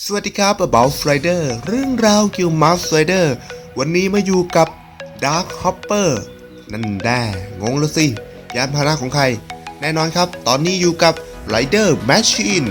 สวัสดีครับ About Rider เรื่องราวเกี่ยวกับ Mask Rider วันนี้มาอยู่กับ Dark Hopper นั่นแด่งงแล้วสิ ยานพาหนะของใคร แน่นอนครับ ตอนนี้อยู่กับ Rider Machine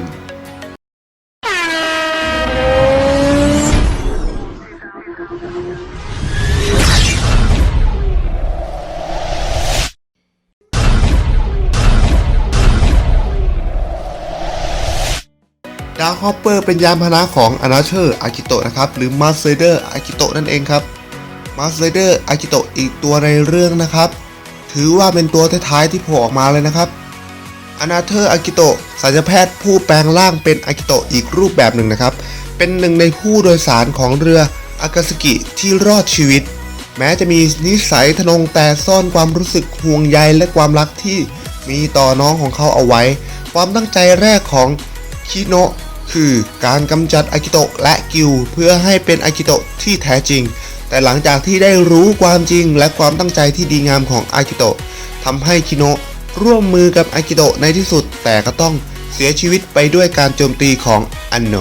ดาร์คฮอปเปอร์เป็นยานพาหนะของอนาเชอร์อากิโตะนะครับ หรือมาสเ r เดอร์อากิโตะนั่นเองครับมาสเ r เดอร์อากิโตะอีกตัวในเรื่องนะครับ ถือว่าเป็นตัวท้ายๆที่โผล่ออกมาเลยนะครับอนาเธอร์อากิโตะสัญญแพทย์ผู้แปลงร่างเป็นอากิโตะอีกรูปแบบหนึ่งนะครับ เป็นหนึ่งในผู้โดยสารของเรืออากาสกิที่รอดชีวิต แม้จะมีนิสัยทนงแต่ซ่อนความรู้สึกห่วงใยและความรักที่มีต่อน้องของเขาเอาไว้ ความตั้งใจแรกของคิโนะ คือการกำจัดอากิโตะและกิวเพื่อให้เป็นอากิโตะที่แท้จริง แต่หลังจากที่ได้รู้ความจริงและความตั้งใจที่ดีงามของอากิโตะทำให้คิโนะร่วมมือกับอากิโตะในที่สุด แต่ก็ต้องเสียชีวิตไปด้วยการโจมตีของอันโน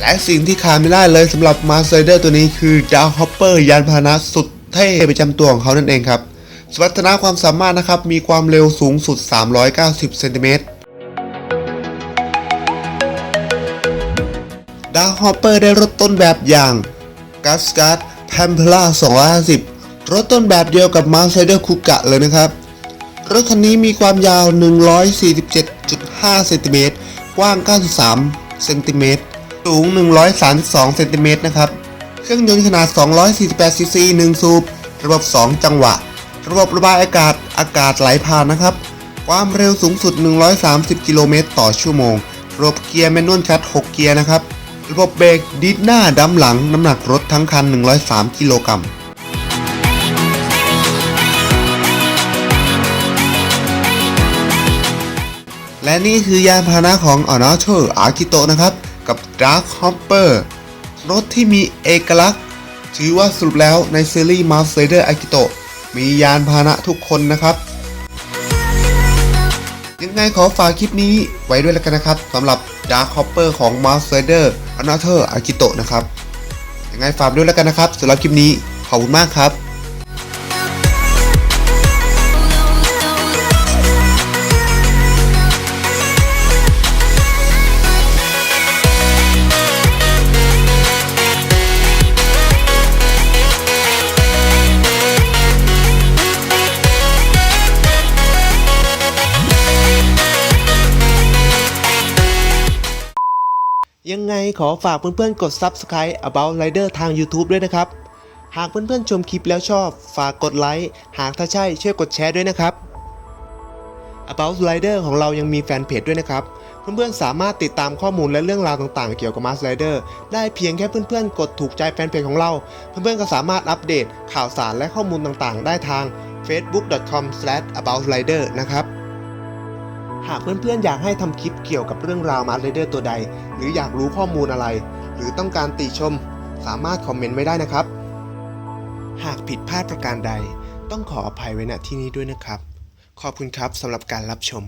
และสิ่งที่ขาดไม่ได้เลยสำหรับมาสเ r อร์ตัวนี้คือดาวฮอปเปอร์ยานพาหนะสุด เท่ประจำตัวของเขานั่นเองครับสมรรถนะความสามารถนะครับ มีความเร็วสูงสุด 390 เซนติเมตรดาวฮอปเปอร์ได้รถต้นแบบอย่างกัสการ์ดแพมเพล่า250 รถต้นแบบเดียวกับมาสเ r อร์คุกะเลยนะครับ รถคันนี้มีความยาว 147.5 เซนติเมตร กว้าง 93 เซนติเมตร สูง 132 เซนติเมตรนะครับ เครื่องยนต์ขนาด 248ซีซี1สูบ ระบบ 2 จังหวะ ระบบระบายอากาศ อากาศไหลผ่านนะครับ ความเร็วสูงสุด 130 กิโลเมตรต่อชั่วโมง ระบบเกียร์แมนนวลคัต6เกียร์นะครับ ระบบเบรกดิสหน้าดำหลัง น้ำหนักรถทั้งคัน 103 กิโลกรัมและนี่คือยานพาหนะของอ o n a t o r a k i t o นะครับ กับ Dark Hopper รถที่มีเอกลักษณ์ ถือว่าสรุปแล้วในซีรีส์ Master Rider Akito มียานพาหนะทุกคนนะครับ ยังไงขอฝากคลิปนี้ไว้ด้วยแล้วกันนะครับสำหรับ Dark Hopper ของ Master Rider Another Akito นะครับ ยังไงฝากด้วยแล้วกันนะครับสำหรับคลิปนี้ขอบคุณมากครับ ยังไงขอฝากเพื่อนๆกด Subscribe About Rider ทาง YouTube ด้วยนะครับ หากเพื่อนๆชมคลิปแล้วชอบ ฝากกดไลค์ หากถ้าใช่ช่วยกดแชร์ด้วยนะครับ About Rider ของเรายังมีแฟนเพจด้วยนะครับ เพื่อนๆสามารถติดตามข้อมูลและเรื่องราวต่างๆ เกี่ยวกับ Mars Rider ได้เพียงแค่เพื่อนๆ กดถูกใจแฟนเพจของเรา เพื่อนๆก็สามารถอัปเดตข่าวสารและข้อมูลต่างๆ ได้ทาง facebook.com/aboutrider นะครับ หากเพื่อนๆ อยากให้ทำคลิปเกี่ยวกับเรื่องราวมาร์เรเดอร์ตัวใด หรืออยากรู้ข้อมูลอะไร หรือต้องการติชม สามารถคอมเมนต์ไว้ได้นะครับ หากผิดพลาดประการใด ต้องขออภัยไว้ณที่นี้ด้วยนะครับ ขอบคุณครับสำหรับการรับชม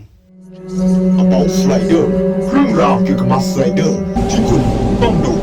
About Rider เรื่องราวเกี่ยวกับมาสไลเดอร์ที่คุณต้องดู